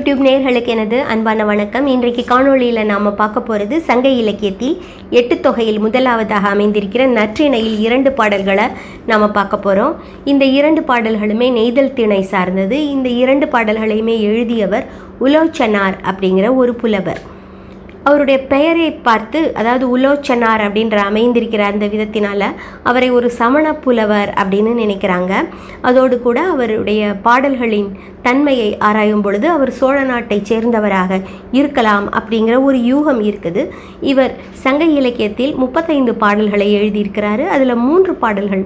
YouTube நேர்களுக்கு எனது அன்பான வணக்கம். இன்றைக்கு காணொளியில் நாம் பார்க்க போகிறது சங்க இலக்கியத்தில் எட்டு தொகையில் முதலாவதாக அமைந்திருக்கிற நற்றிணையில் இரண்டு பாடல்களை நாம் பார்க்க போகிறோம் இந்த இரண்டு பாடல்களுமே நெய்தல் திணை சார்ந்தது. இந்த இரண்டு பாடல்களையுமே எழுதியவர் உலோச்சனார் அப்படிங்கிற ஒரு புலவர். அவருடைய பெயரை பார்த்து அதாவது உலோச்சனார் அப்படின்ற அமைந்திருக்கிற அந்த விதத்தினால அவரை ஒரு சமண புலவர் அப்படின்னு நினைக்கிறாங்க. அதோடு கூட அவருடைய பாடல்களின் தன்மையை ஆராயும் பொழுது அவர் சோழ நாட்டைச் சேர்ந்தவராக இருக்கலாம் அப்படிங்கிற ஒரு யூகம் இருக்குது. இவர் சங்க இலக்கியத்தில் முப்பத்தைந்து பாடல்களை எழுதியிருக்கிறாரு. அதில் மூன்று பாடல்கள்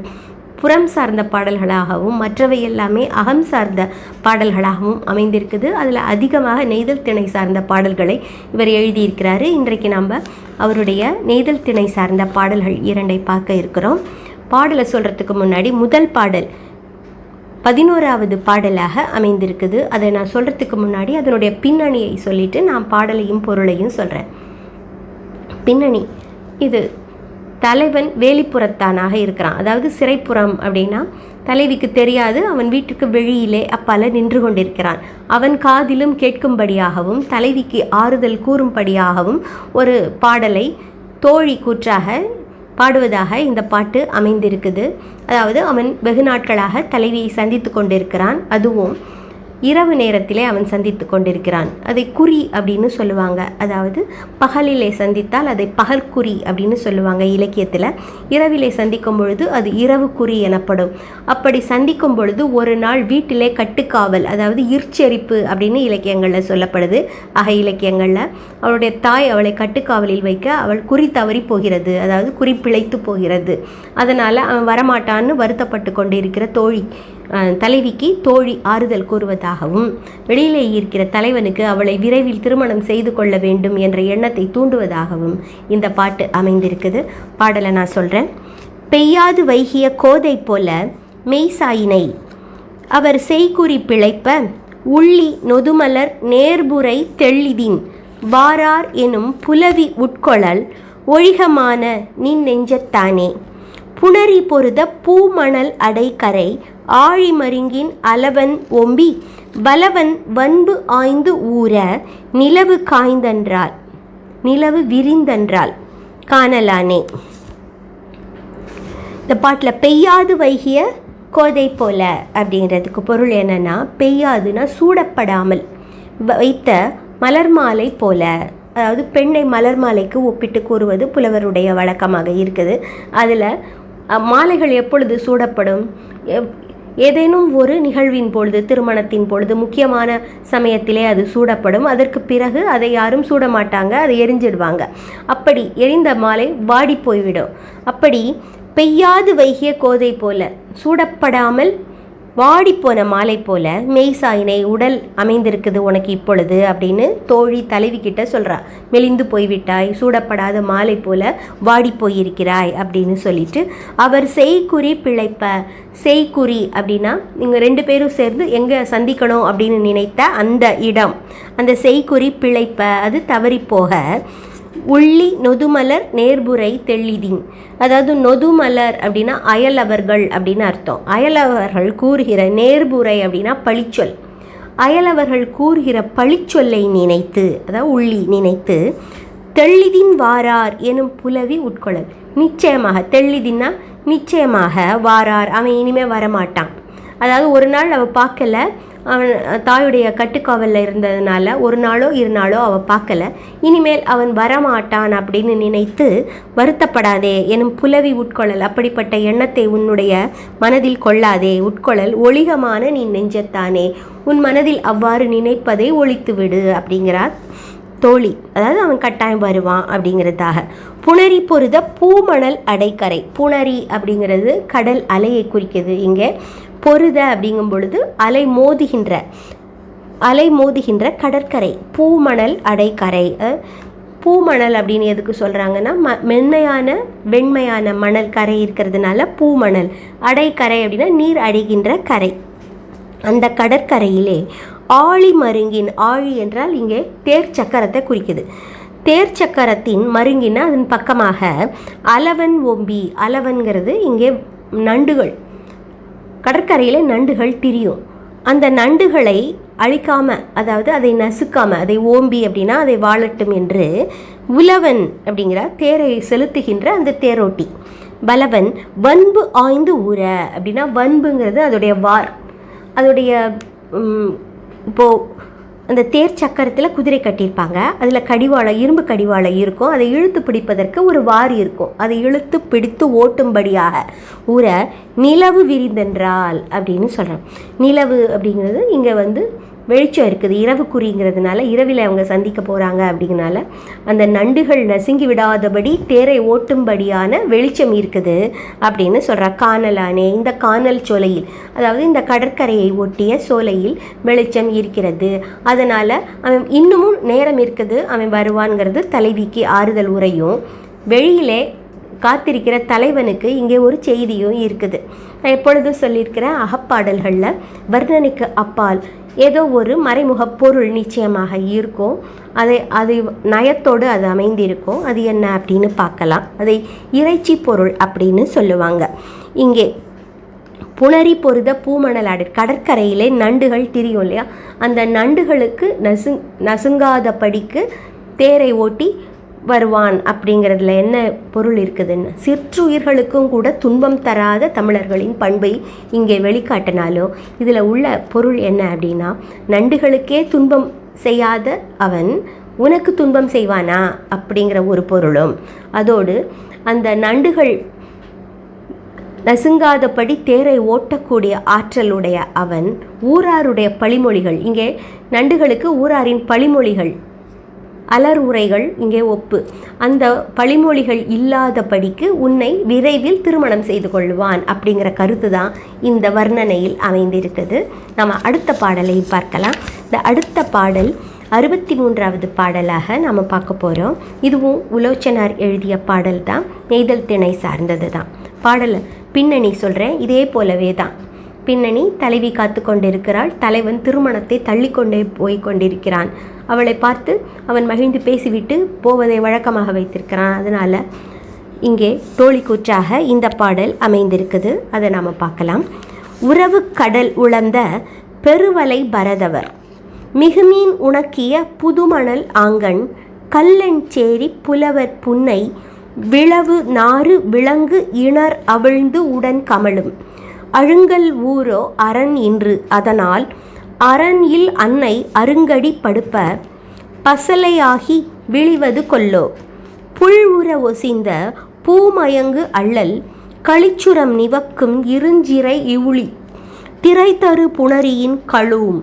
புறம் சார்ந்த பாடல்களாகவும் மற்றவை எல்லாமே அகம் சார்ந்த பாடல்களாகவும் அமைந்திருக்குது. அதில் அதிகமாக நெய்தல் திணை சார்ந்த பாடல்களை இவர் எழுதியிருக்கிறாரு. இன்றைக்கு நம்ம அவருடைய நெய்தல் திணை சார்ந்த பாடல்கள் இரண்டை பார்க்க இருக்கிறோம். பாடலை சொல்கிறதுக்கு முன்னாடி முதல் பாடல் பதினோராவது பாடலாக அமைந்திருக்குது. அதை நான் சொல்கிறதுக்கு முன்னாடி அதனுடைய பின்னணியை சொல்லிட்டு நான் பாடலையும் பொருளையும் சொல்கிறேன் பின்னணி இது தலைவன் வேலிப்புறத்தானாக இருக்கிறான். அதாவது சிறைப்புறம் அப்படின்னா தலைவிக்கு தெரியாது அவன் வீட்டுக்கு வெளியிலே அப்பால நின்று கொண்டிருக்கிறான். அவன் காதிலும் கேட்கும்படியாகவும் தலைவிக்கு ஆறுதல் கூறும்படியாகவும் ஒரு பாடலை தோழி கூற்றாக பாடுவதாக இந்த பாட்டு அமைந்திருக்குது. அதாவது அவன் வெகு நாட்களாக தலைவியை சந்தித்து கொண்டிருக்கிறான். அதுவும் இரவு நேரத்திலே அவன் சந்தித்து கொண்டிருக்கிறான். அதை குறி அப்படின்னு சொல்லுவாங்க. அதாவது பகலிலே சந்தித்தால் அதை பகற்குறி அப்படின்னு சொல்லுவாங்க இலக்கியத்தில். இரவிலே சந்திக்கும் பொழுது அது இரவு குறி எனப்படும். அப்படி சந்திக்கும் பொழுது ஒரு நாள் வீட்டிலே கட்டுக்காவல் அதாவது இர்ச்செரிப்பு அப்படின்னு இலக்கியங்களில் சொல்லப்படுது. அகை இலக்கியங்களில். அவளுடைய தாய் அவளை கட்டுக்காவலில் வைக்க அவள் குறி தவறி போகிறது அதாவது குறி பிழைத்து போகிறது. அதனால் அவன் வரமாட்டான்னு வருத்தப்பட்டு கொண்டிருக்கிற தோழி. தலைவிக்கு தோழி ஆறுதல் கூறுவதாகவும் வெளியிலே இருக்கிற தலைவனுக்கு அவளை விரைவில் திருமணம் செய்து கொள்ள வேண்டும் என்ற எண்ணத்தை தூண்டுவதாகவும் இந்த பாட்டு அமைந்திருக்குது. பாடலை நான் சொல்கிறேன் பெய்யாது வைகிய கோதை போல மெய்சாயினை அவர் செய்குறி பிழைப்ப உள்ளி நொதுமலர் நேர்புரை தெள்ளிதின் வாரார் எனும் புலவி உட்கொளல் ஒழிகமான நின் நெஞ்சத்தானே. புணரி பொருத பூமணல் அடைக்கரை ஆழிமருங்கின் அளவன் ஒம்பி பலவன் வன்பு ஆய்ந்து ஊற நிலவு காய்ந்தன்றாள். நிலவு விரிந்தன்றாள். காணலானே. இந்த பாட்டில் பெய்யாது வைகிய கோதை போல அப்படின்றதுக்கு பொருள் என்னன்னா பெய்யாதுன்னா சூடப்படாமல் வைத்த மலர் மாலை போல. அதாவது பெண்ணை மலர் மாலைக்கு ஒப்பிட்டு கூறுவது புலவருடைய வழக்கமாக இருக்குது. அதில் மாலைகள் எப்பொழுது சூடப்படும்? ஏதேனும் ஒரு நிகழ்வின் பொழுது திருமணத்தின் பொழுது முக்கியமான சமயத்திலே அது சூடப்படும். அதற்கு பிறகு அதை யாரும் சூட மாட்டாங்க அதை எரிஞ்சிடுவாங்க. அப்படி எரிந்த மாலை வாடி போய்விடும். அப்படி பெய்யாது வைகிய கோதை போல சூடப்படாமல் வாடிப்போன மாலை போல மெய்சாயினை உடல் அமைந்திருக்குது உனக்கு இப்பொழுது அப்படின்னு தோழி தலைவி கிட்ட சொல்கிறா மெலிந்து போய்விட்டாய் சூடப்படாத மாலை போல வாடி போயிருக்கிறாய் அப்படின்னு சொல்லிட்டு அவர் செய்குறி பிழைப்ப செய்குறி அப்படின்னா நீங்கள் ரெண்டு பேரும் சேர்ந்து எங்கே சந்திக்கணும் அப்படின்னு நினைத்த அந்த இடம் அந்த செய்குறி பிழைப்ப அது தவறி போக உள்ளி நொதுமலர் நேர்புரை தெள்ளிதின் அதாவது நொதுமலர் அப்படின்னா அயலவர்கள் அப்படின்னு அர்த்தம். அயலவர்கள் கூறுகிற நேர்புரை அப்படின்னா பழிச்சொல். அயலவர்கள் கூறுகிற பழிச்சொல்லை நினைத்து அதாவது உள்ளி நினைத்து தெள்ளிதின் வாரார் எனும் புலவி உட்கொள்ளல். நிச்சயமாக தெள்ளிதின்னா நிச்சயமாக வாரார். அவன் இனிமேல் வரமாட்டான். அதாவது ஒரு நாள் அவள் பார்க்கல. அவன் தாயுடைய கட்டுக்காவலில் இருந்ததுனால ஒரு நாளோ இரு நாளோ அவள் பார்க்கல. இனிமேல் அவன் வரமாட்டான் அப்படின்னு நினைத்து வருத்தப்படாதே எனும் புலவி உட்கொள்ளல் அப்படிப்பட்ட எண்ணத்தை உன்னுடைய மனதில் கொள்ளாதே. உட்கொள்ளல் ஒளிகமான நீ நெஞ்சத்தானே. உன் மனதில் அவ்வாறு நினைப்பதை ஒழித்து விடு அப்படிங்கிறார் தோழி. அதாவது அவன் கட்டாயம் வருவான் அப்படிங்கிறதாக. புணரி பொருத பூமணல் அடைக்கரை. புணரி அப்படிங்கிறது கடல் அலையை குறிக்குது இங்கே. பொருத அப்படிங்கும் பொழுது அலை மோதுகின்ற அலை மோதுகின்ற கடற்கரை பூமணல் அடைக்கரை பூமணல் அப்படின்னு எதுக்கு சொல்கிறாங்கன்னா ம மென்மையான வெண்மையான மணல் கரை இருக்கிறதுனால பூமணல். அடைக்கரை அப்படின்னா நீர் அடைகின்ற கரை. அந்த கடற்கரையிலே ஆழி மருங்கின் ஆழி என்றால் இங்கே தேர் சக்கரத்தை குறிக்குது. தேர் சக்கரத்தின் மருங்கின அதன் பக்கமாக அலவன் ஒம்பி அலவன்கிறது இங்கே நண்டுகள். கடற்கரையில் நண்டுகள் திரியும். அந்த நண்டுகளை அழிக்காம அதாவது அதை நசுக்காம அதை ஓம்பி அப்படின்னா அதை வாழட்டும் என்று உலவன் அப்படிங்கிற தேரை செலுத்துகின்ற அந்த தேரோட்டி. பலவன் வன்பு ஆய்ந்து ஊற அப்படின்னா வன்புங்கிறது அதோடைய வார். அதோடைய இப்போது இப்போ அந்த தேர் சக்கரத்தில் குதிரை கட்டியிருப்பாங்க. அதில் கடிவாளம் இரும்பு கடிவாளம் இருக்கும். அதை இழுத்து பிடிப்பதற்கு ஒரு வாரி இருக்கும். அதை இழுத்து பிடித்து ஓட்டும்படியாக ஊற நிலவு விரிந்தென்றால் அப்படின்னு சொல்கிறோம் நிலவு அப்படிங்கிறது இங்கே வந்து வெளிச்சம் இருக்குது இரவு குறிங்கிறதுனால இரவில் அவங்க சந்திக்க போகிறாங்க அப்படிங்கனால அந்த நண்டுகள் நசுங்கி விடாதபடி தேரை ஓட்டும்படியான வெளிச்சம் இருக்குது அப்படின்னு சொல்கிறா காணலானே இந்த காணல் சோலையில் அதாவது இந்த கடற்கரையை ஒட்டிய சோலையில் வெளிச்சம் இருக்கிறது. அதனால் அவன் இன்னமும் நேரம் இருக்குது அவன் வருவான்ங்கிறது தலைவிக்கு ஆறுதல் உரையும். வெளியிலே காத்திருக்கிற தலைவனுக்கு இங்கே ஒரு செய்தியும் இருக்குது. நான் எப்பொழுதும் சொல்லியிருக்கிறேன் அகப்பாடல்களில் வர்ணனைக்கு அப்பால் ஏதோ ஒரு மறைமுக பொருள் நிச்சயமாக இருக்கும். அதை அது நயத்தோடு அது அமைந்திருக்கும். அது என்ன அப்படின்னு பார்க்கலாம். அதை இறைச்சி பொருள் அப்படின்னு சொல்லுவாங்க. இங்கே புணரி பொருத பூமணல் ஆடு கடற்கரையிலே நண்டுகள் திரியும் இல்லையா? அந்த நண்டுகளுக்கு நசுங் நசுங்காதபடிக்கு தேரை ஓட்டி வருவான் அப்படிங்கிறதுல என்ன பொருள் இருக்குதுன்னு? சிற்றுயிர்களுக்கும் கூட துன்பம் தராத தமிழர்களின் பண்பை இங்கே வெளிக்காட்டினாலும் இதில் உள்ள பொருள் என்ன அப்படின்னா நண்டுகளுக்கே துன்பம் செய்யாத அவன் உனக்கு துன்பம் செய்வானா அப்படிங்கிற ஒரு பொருளும். அதோடு அந்த நண்டுகள் நசுங்காதபடி தேரை ஓட்டக்கூடிய ஆற்றலுடைய அவன் ஊராருடைய பழிமொழிகள். இங்கே நண்டுகளுக்கு ஊராரின் பழிமொழிகள் அலர் உரைகள் இங்கே ஒப்பு. அந்த பழிமொழிகள் இல்லாதபடிக்கு உன்னை விரைவில் திருமணம் செய்து கொள்வான் அப்படிங்கிற கருத்து தான் இந்த வர்ணனையில் அமைந்திருக்குது. நம்ம அடுத்த பாடலை பார்க்கலாம். இந்த அடுத்த பாடல் அறுபத்தி மூன்றாவது பாடலாக நாம் பார்க்க போகிறோம் இதுவும் உலோச்சனார் எழுதிய பாடல் தான். நெய்தல் திணை சார்ந்தது தான். பாடலை பின்னணி சொல்கிறேன் இதே போலவே தான். பின்னணி தலைவி காத்து கொண்டிருக்கிறாள் தலைவன் திருமணத்தை தள்ளிக்கொண்டே போய் கொண்டிருக்கிறான் அவளை பார்த்து அவன் மகிழ்ந்து பேசிவிட்டு போவதை வழக்கமாக வைத்திருக்கிறான். அதனால் இங்கே தோழி கூற்றாக இந்த பாடல் அமைந்திருக்குது. அதை நாம் பார்க்கலாம். உறவு கடல் உழந்த பெருவலை பரதவர். மிகுமீன் உணக்கிய புதுமணல் ஆங்கண். கல்லஞ்சேரி புலவர் புன்னை. விளவு நாறு விலங்கு இணர் அவிழ்ந்து உடன் கமலும் அழுங்கல் ஊரோ அரண் இன்று. அதனால் அரண் இல் அன்னை அருங்கடி படுப்ப பசலையாகி விழிவது கொல்லோ. புல் உற ஒசிந்த பூமயங்கு அள்ளல் களிச்சுரம் நிவக்கும் இருஞ்சிறை இவுளி. திரைத்தரு புணரியின் கழுவும்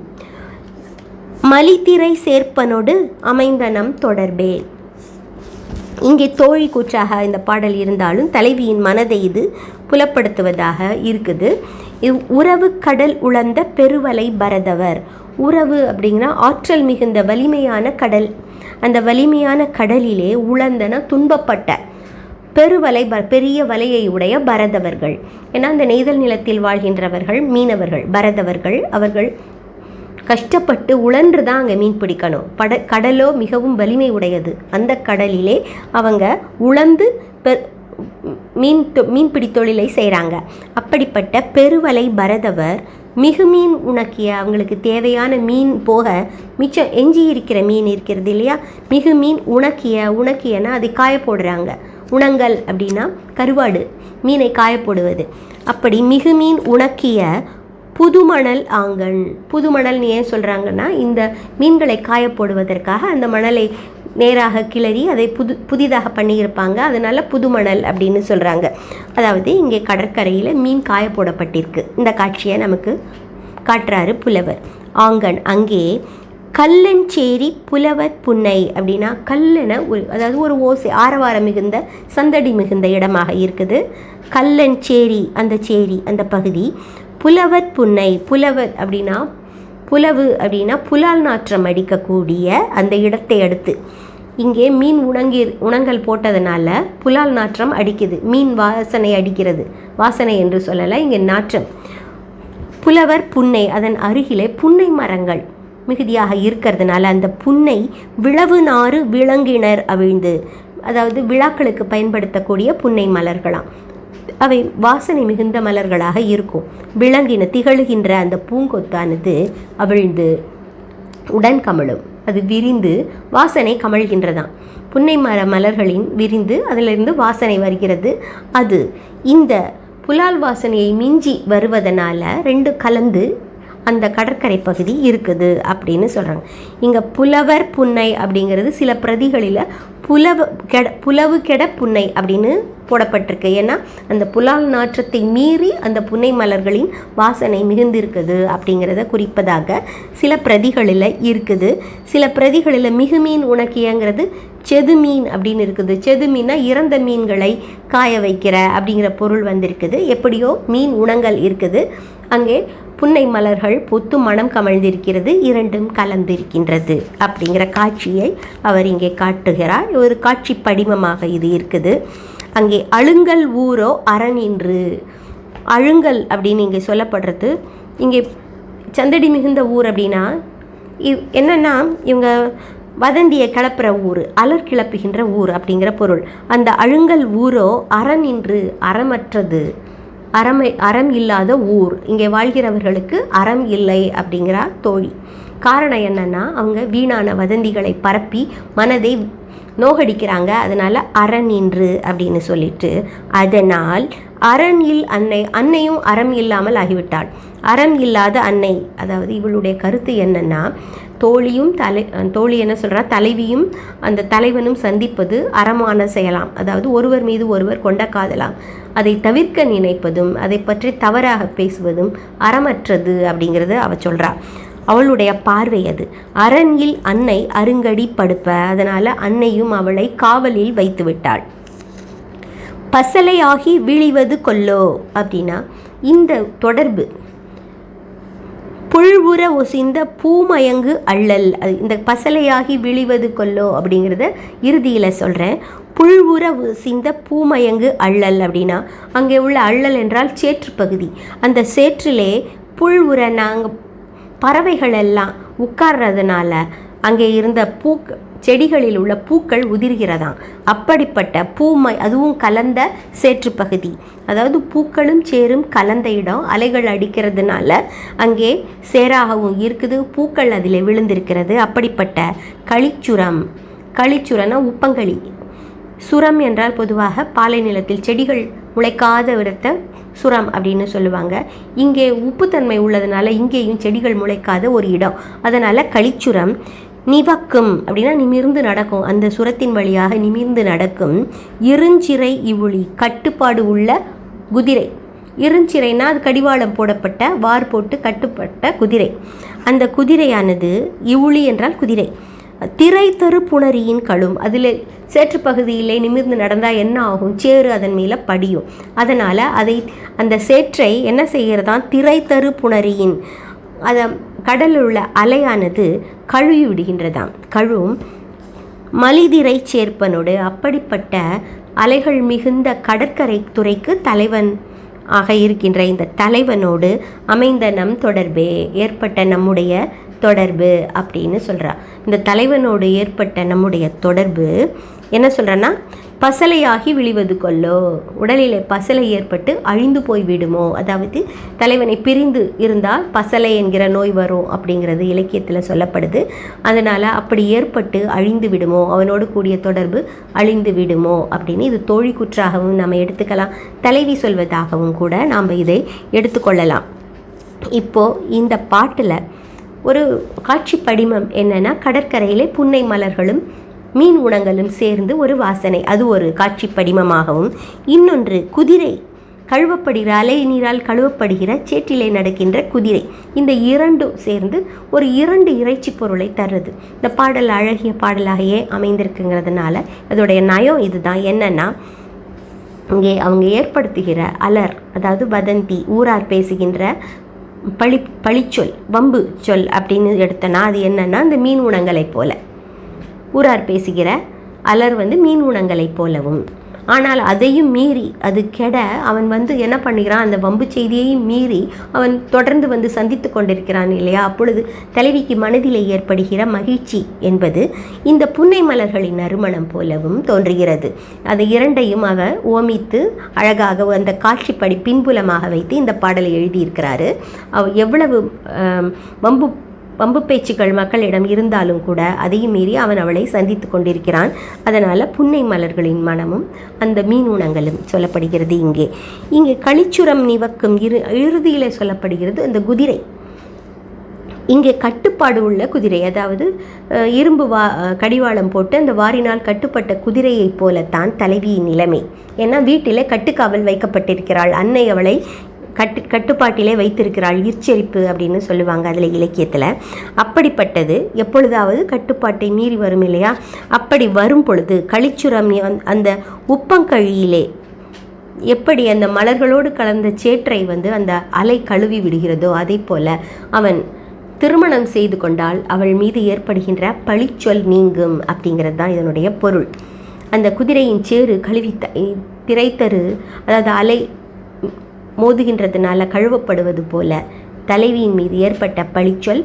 மலித்திரை சேர்ப்பனொடு அமைந்தனம் தொடர்பே. இங்கே தோழி கூற்றாக இந்த பாடல் இருந்தாலும் தலைவியின் மனதை இது புலப்படுத்துவதாக இருக்குது. இவ் உறவு கடல் உழந்த பெருவலை பரதவர். உறவு அப்படிங்கிற ஆற்றல் மிகுந்த வலிமையான கடல். அந்த வலிமையான கடலிலே உழந்தன துன்பப்பட்ட பெருவலை ப பெரிய வலையை உடைய பரதவர்கள். ஏன்னா அந்த நெய்தல் நிலத்தில் வாழ்கின்றவர்கள் மீனவர்கள் பரதவர்கள். அவர்கள் கஷ்டப்பட்டு உழன்று தான் அங்கே மீன் பிடிக்கணும். பட கடலோ மிகவும் வலிமை உடையது அந்த கடலிலே அவங்க உழந்து பெ மீன் தொ மீன்பிடி தொழிலை செய்கிறாங்க அப்படிப்பட்ட பெருவலை பரதவர் மிகு மீன் உணக்கிய அவங்களுக்கு தேவையான மீன் போக மிச்சம் எஞ்சி இருக்கிற மீன் இருக்கிறது இல்லையா? மிகு மீன் உணக்கிய உணக்கியனா அது காய போடுறாங்க. உணங்கல் அப்படின்னா கருவாடு மீனை காய போடுவது. அப்படி மிகு மீன் உணக்கிய புதுமணல் ஆங்கன் புதுமணல்னு ஏன் சொல்கிறாங்கன்னா இந்த மீன்களை காய போடுவதற்காக அந்த மணலை நேராக கிளறி அதை புது புதிதாக பண்ணியிருப்பாங்க. அதனால் புதுமணல் அப்படின்னு சொல்கிறாங்க அதாவது இங்கே கடற்கரையில் மீன் காய போடப்பட்டிருக்கு. இந்த காட்சியை நமக்கு காட்டுறாரு புலவர். ஆங்கன் அங்கே கல்லஞ்சேரி புலவர் புன்னை அப்படின்னா கல்லென ஒரு அதாவது ஒரு ஓசை ஆரவாரம் மிகுந்த சந்தடி மிகுந்த இடமாக இருக்குது. கல்லஞ்சேரி அந்த சேரி அந்த பகுதி. புலவர் புன்னை புலவர் அப்படின்னா புலவு அப்படின்னா புலால் நாற்றம் அடிக்கக்கூடிய அந்த இடத்தை அடுத்து. இங்கே மீன் உணங்கி உணங்கல் போட்டதுனால புலால் நாற்றம் அடிக்குது. மீன் வாசனை அடிக்கிறது. வாசனை என்று சொல்லலை இங்கே நாற்றம். புலவர் புன்னை அதன் அருகிலே புன்னை மரங்கள் மிகுதியாக இருக்கிறதுனால அந்த புன்னை விளவு நாறு விலங்கினர் அவிழ்ந்து அதாவது விழாக்களுக்கு பயன்படுத்தக்கூடிய புன்னை மலர்களாம். அவை வாசனை மிகுந்த மலர்களாக இருக்கும். விளங்கின திகழுகின்ற அந்த பூங்கொத்தானது அவிழ்ந்து உடன் கமழும். அது விரிந்து வாசனை கமழ்கின்றதாம். புன்னை மர மலர்களின் விரிந்து அதிலிருந்து வாசனை வருகிறது. அது இந்த புலால் வாசனையை மிஞ்சி வருவதனால ரெண்டு கலந்து அந்த கடற்கரை பகுதி இருக்குது அப்படின்னு சொல்கிறாங்க இங்கே புலவர் புன்னை அப்படிங்கிறது சில பிரதிகளில் புலவு கெட புலவு கெட புன்னை அப்படின்னு போடப்பட்டிருக்கு. ஏன்னா அந்த புலால் நாற்றத்தை மீறி அந்த புன்னை மலர்களின் வாசனை மிகுந்திருக்குது அப்படிங்கிறத குறிப்பதாக சில பிரதிகளில் இருக்குது. சில பிரதிகளில் மிகுமீன் உணக்கியங்கிறது செதுமீன் அப்படின்னு இருக்குது. செது செதுமீன்னா இறந்த மீன்களை காய வைக்கிற அப்படிங்கிற பொருள் வந்திருக்குது. எப்படியோ மீன் உணங்கள் இருக்குது. அங்கே புன்னை மலர்கள் பொத்து மனம் கமழ்ந்திருக்கிறது இரண்டும் கலந்திருக்கின்றது அப்படிங்கிற காட்சியை அவர் இங்கே காட்டுகிறார். ஒரு காட்சி படிமமாக இது இருக்குது. அங்கே அழுங்கல் ஊரோ அரணின்று அழுங்கல் அப்படின்னு இங்கே சொல்லப்படுறது. இங்கே சந்தடி மிகுந்த ஊர் அப்படின்னா இவ் என்னென்னா இவங்க வதந்தியை கிளப்புற ஊர் அலர் கிளப்புகின்ற ஊர் அப்படிங்கிற பொருள். அந்த அழுங்கல் ஊரோ அறநின்று அறமற்றது. அறமை அறம் இல்லாத ஊர். இங்கே வாழ்கிறவர்களுக்கு அறம் இல்லை அப்படிங்கிறா தோழி. காரணம் என்னன்னா அவங்க வீணான வதந்திகளை பரப்பி மனதை நோகடிக்கிறாங்க. அதனால் இன்று அப்படின்னு சொல்லிட்டு. அதனால் அரண் இல் அன்னை அன்னையும் அறம் இல்லாமல் ஆகிவிட்டாள். அறம் இல்லாத அன்னை அதாவது இவளுடைய கருத்து என்னன்னா தோழியும் தலை தோழி என்ன சொல்கிறா தலைவியும் அந்த தலைவனும் சந்திப்பது அறமான செய்யலாம் அதாவது ஒருவர் மீது ஒருவர் கொண்ட காதலாம். அதை தவிர்க்க நினைப்பதும் அதை பற்றி தவறாக பேசுவதும் அறமற்றது அப்படிங்கிறத அவ சொல்கிறா அவளுடைய பார்வை அது. அரண்யில் அன்னை அருங்கடி படுப்ப அதனால் அன்னையும் அவளை காவலில் வைத்து விட்டாள். பசலையாகி விழிவது கொல்லோ அப்படின்னா இந்த தொடர்பு. புழுவுற ஒசிந்த பூமயங்கு அள்ளல் அது இந்த பசலையாகி விழிவது கொல்லோ அப்படிங்கிறத இறுதியில் சொல்கிறேன் புழுவுறவு சிந்த பூமயங்கு அள்ளல் அப்படின்னா அங்கே உள்ள அள்ளல் என்றால் சேற்று பகுதி. அந்த சேற்றிலே புல்வுற நாங்கள் பறவைகள் எல்லாம் உட்கார்றதுனால அங்கே இருந்த பூக் செடிகளில் உள்ள பூக்கள் உதிர்கிறதாம். அப்படிப்பட்ட பூமை அதுவும் கலந்த சேற்று பகுதி. அதாவது பூக்களும் சேரும் கலந்த இடம் அலைகள் அடிக்கிறதுனால அங்கே சேராகவும் இருக்குது பூக்கள் அதில் விழுந்திருக்கிறது. அப்படிப்பட்ட களிச்சுரம் களிச்சுரனா உப்பங்களி சுரம் என்றால் பொதுவாக பாலை நிலத்தில் செடிகள் முளைக்காத விடத்த சுரம் அப்படின்னு சொல்லுவாங்க. இங்கே உப்புத்தன்மை உள்ளதுனால இங்கேயும் செடிகள் முளைக்காத ஒரு இடம். அதனால் களிச்சுரம் நிவக்கும் அப்படின்னா நிமிர்ந்து நடக்கும். அந்த சுரத்தின் வழியாக நிமிர்ந்து நடக்கும். இருஞ்சிறை இவுளி கட்டுப்பாடு உள்ள குதிரை. இருஞ்சிறைனா அது கடிவாளம் போடப்பட்ட வார் போட்டு கட்டுப்பட்ட குதிரை. அந்த குதிரையானது இவுளி என்றால் குதிரை. திரை தரு புணரியின் கழும். அதில் சேற்று பகுதியிலே நிமிர்ந்து நடந்தால் என்ன ஆகும்? சேறு அதன் மேலே படியும். அதனால் அதை அந்த சேற்றை என்ன செய்கிறதான்? திரை தரு புணரியின் அதை கடலில் உள்ள அலையானது கழுவி விடுகின்றதாம். கழுவும் மலிதிரை சேர்ப்பனோடு அப்படிப்பட்ட அலைகள் மிகுந்த கடற்கரை துறைக்கு தலைவன் ஆக இருக்கின்ற இந்த தலைவனோடு அமைந்த நம் தொடர்பே. ஏற்பட்ட நம்முடைய தொடர்பு அப்படின்னு சொல்கிறா இந்த தலைவனோடு ஏற்பட்ட நம்முடைய தொடர்பு என்ன சொல்கிறேன்னா பசலையாகி விழிவது கொல்லோ உடலிலே பசலை ஏற்பட்டு அழிந்து போய் விடுமோ. அதாவது தலைவனை பிரிந்து இருந்தால் பசலை என்கிற நோய் வரும் அப்படிங்கிறது இலக்கியத்தில் சொல்லப்படுது. அதனால் அப்படி ஏற்பட்டு அழிந்து விடுமோ அவனோடு கூடிய தொடர்பு அழிந்து விடுமோ அப்படின்னு இது தோழி குற்றாகவும் நம்ம எடுத்துக்கலாம். தலைவி சொல்வதாகவும் கூட நாம் இதை எடுத்துக்கொள்ளலாம். இப்போது இந்த பாட்டில் ஒரு காட்சி படிமம் என்னென்னா கடற்கரையிலே புன்னை மலர்களும் மீன் உணங்களும் சேர்ந்து ஒரு வாசனை. அது ஒரு காட்சி படிமமாகவும் இன்னொன்று குதிரை. கழுவப்படுகிற அலை நீரால் கழுவப்படுகிற சேற்றிலே நடக்கின்ற குதிரை. இந்த இரண்டும் சேர்ந்து ஒரு இரண்டு இறைச்சி பொருளை தருது இந்த பாடல் அழகிய பாடலாகவே அமைந்திருக்குங்கிறதுனால அதோடைய நயம் இதுதான். என்னன்னா இங்கே அவங்க ஏற்படுத்துகிற அலர் அதாவது வதந்தி ஊரார் பேசுகின்ற பழி பழிச்சொல் வம்பு சொல் அப்படின்னு எடுத்தனா அது என்னன்னா அந்த மீன் உணங்களைப் போல. ஊரார் பேசுகிற அலர் வந்து மீன் உணங்களைப் போலவும். ஆனால் அதையும் மீறி அது கெட அவன் வந்து என்ன பண்ணுகிறான்? அந்த வம்பு செய்தியையும் மீறி அவன் தொடர்ந்து வந்து சந்தித்து கொண்டிருக்கிறான் இல்லையா? அப்பொழுது தலைவிக்கு மனதிலே ஏற்படுகிற மகிழ்ச்சி என்பது இந்த புன்னை மலர்களின் நறுமணம் போலவும் தோன்றுகிறது. அதை இரண்டையும் அவர் ஓமித்து அழகாக அந்த காட்சிப்படி பின்புலமாக வைத்து இந்த பாடலை எழுதியிருக்கிறாரு. அவ எவ்வளவு வம்பு வம்பு பேச்சுக்கள் மக்களிடம் இருந்தாலும் கூட அதையும் மீறி அவன் அவளை சந்தித்து கொண்டிருக்கிறான். அதனால் புன்னை மலர்களின் மனமும் அந்த மீனுணங்களும் சொல்லப்படுகிறது இங்கே. இங்கே களிச்சுரம் நிவக்கும் இரு இறுதியில் சொல்லப்படுகிறது அந்த குதிரை. இங்கே கட்டுப்பாடு உள்ள குதிரை அதாவது இரும்பு வா கடிவாளம் போட்டு அந்த வாரினால் கட்டுப்பட்ட குதிரையைப் போலத்தான் தலைவியின் நிலைமை. ஏன்னா வீட்டில் கட்டுக்காவல் வைக்கப்பட்டிருக்கிறாள். அன்னை அவளை கட்டு கட்டுப்பாட்டிலே வைத்திருக்கிறாள். ஈர்ச்சரிப்பு அப்படின்னு சொல்லுவாங்க அதில் இலக்கியத்தில். அப்படிப்பட்டது எப்பொழுதாவது கட்டுப்பாட்டை மீறி வரும் இல்லையா? அப்படி வரும் பொழுது களிச்சுரம் அந்த- அந்த உப்பங்கழியிலே எப்படி அந்த மலர்களோடு கலந்த சேற்றை வந்து அந்த அலை கழுவி விடுகிறதோ அதே போல அவன் திருமணம் செய்து கொண்டால் அவள் மீது ஏற்படுகின்ற பழிச்சொல் நீங்கும் அப்படிங்கிறது தான் இதனுடைய பொருள். அந்த குதிரையின் சேறு கழுவி திரைத்தரு அதாவது அலை மோதுகின்றதுனால கழுவப்படுவது போல தலைவியின் மீது ஏற்பட்ட பழிச்சொல்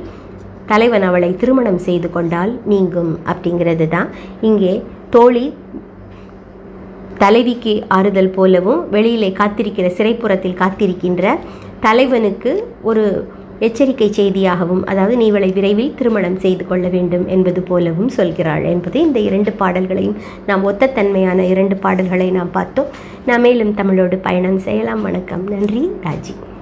தலைவன் அவளை திருமணம் செய்து கொண்டால் நீங்கும் அப்படிங்கிறது தான் இங்கே தோழி தலைவிக்கு ஆறுதல் போலவும் வெளியிலே காத்திருக்கிற சிறைப்புறத்தில் காத்திருக்கின்ற தலைவனுக்கு ஒரு எச்சரிக்கை செய்தியாகவும் அதாவது நீ இவளை விரைவில் திருமணம் செய்து கொள்ள வேண்டும் என்பது போலவும் சொல்கிறாள் என்பது இந்த இரண்டு பாடல்களையும் நாம் ஒத்த தன்மையான இரண்டு பாடல்களை நாம் பார்த்தோம். நாம் மேலும் தமிழோடு பயணம் செய்யலாம். வணக்கம். நன்றி. ராஜி.